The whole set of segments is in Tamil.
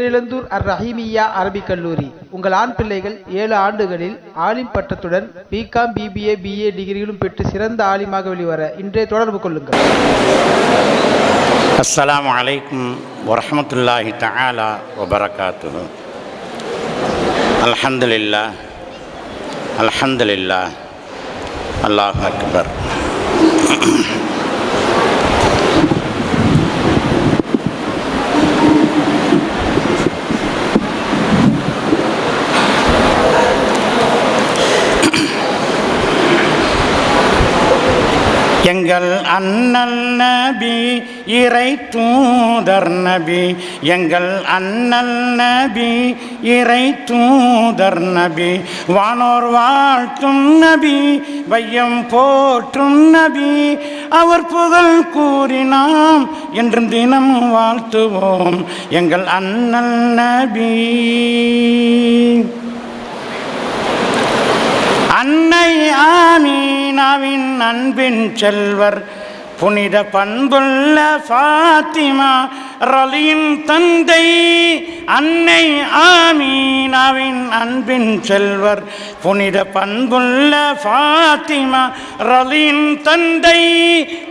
பேரிழந்தூர் அர் ரஹீமியா அரபிக் கல்லூரி. உங்கள் ஆண் பிள்ளைகள் ஏழு ஆண்டுகளில் ஆலிம் பட்டத்துடன் பிகாம் பிபிஏ பிஏ டிகிரிகளும் பெற்று சிறந்த ஆலிமாக வெளிவர இன்றைய தொடர்பு கொள்ளுங்கள். அஸ்லாம் வலைக்கும் வரமத்துல்லாஹி தஆலா வபரகாத்து அல்ஹம்துலில்லா அல்ஹம்துலில்லா அல்லாஹ் அக்பர். எங்கள் அண்ணல் நபி இறை தூதர் நபி. எங்கள் அண்ணல் நபி இறை தூதர் நபி. வானோர் வாழ்த்தும் நபி வையம் போற்றும் நபி. அவர் புகழ் கூறினாம் என்று என்றும் தினம் வாழ்த்துவோம். எங்கள் அண்ணல் நபி. அன்னை ஆமீனாவின் அன்பின் செல்வர் புனித பண்புள்ள ஃபாத்திமா ரலியின் தந்தை அன்னை ஆமீனாவின் அன்பின் செல்வர் புனித பண்புள்ள ஃபாத்திமா ரலியின் தந்தை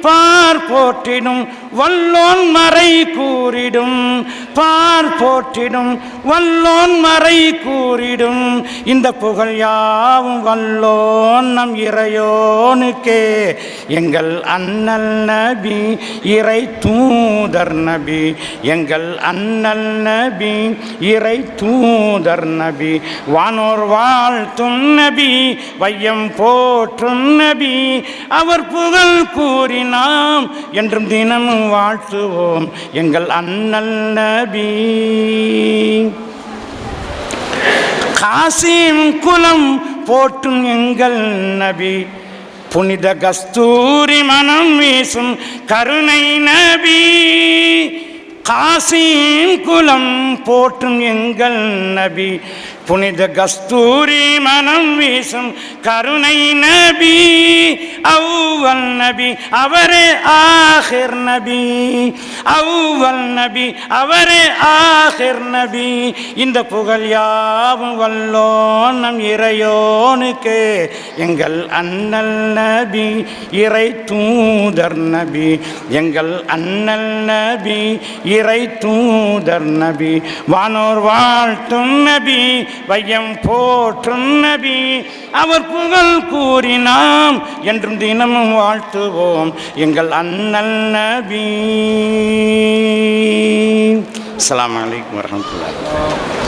பார் போற்றிடும் வல்லோன் மறை கூறிடும். பார் போற்றிடும். வல்லோன் மறை கூறிடும். இந்த புகழ் யாவும் வல்லோன் நம் இறையோனுக்கே. எங்கள் அண்ணல் நபி இறை தூதர் நபி. எங்கள் அண்ணல் நபி இறை தூதர் நபி. வானோர் வாழ்த்தும் நபி வையம் போற்றும் நபி. அவர் புகழ் கூறினாம் என்றும் தினமும் வாழ்த்துவோம் எங்கள் அண்ணல் நபி. காசிம் குலம் போற்றும் எங்கள் நபி. புனித கஸ்தூரி மனம் வீசும் கருணை நபி. காசிம் குலம் போற்றும் எங்கள் நபி. புனித கஸ்தூரி மனம் வீசும் கருணை நபி அவ்வல் நபி அவரே ஆஹிர் நபி. அவ்வல் நபி அவரே ஆஹிர் நபி. இந்த புகழ் யாவும் வல்லோன் நம் இறையோனுக்கு. எங்கள் அண்ணல் நபி இறை தூதர் நபி. எங்கள் அண்ணல் நபி இறை தூதர் நபி. வானோர் வாழ்த்தும் நபி வையம் போற்றும் நபி அவர் புகழ் கூறினாம் என்றும் தினமும் வாழ்த்துவோம் எங்கள் அண்ணல் நபி. அலாம் அலைக்கும் வரஹ்மத்துல்லாஹி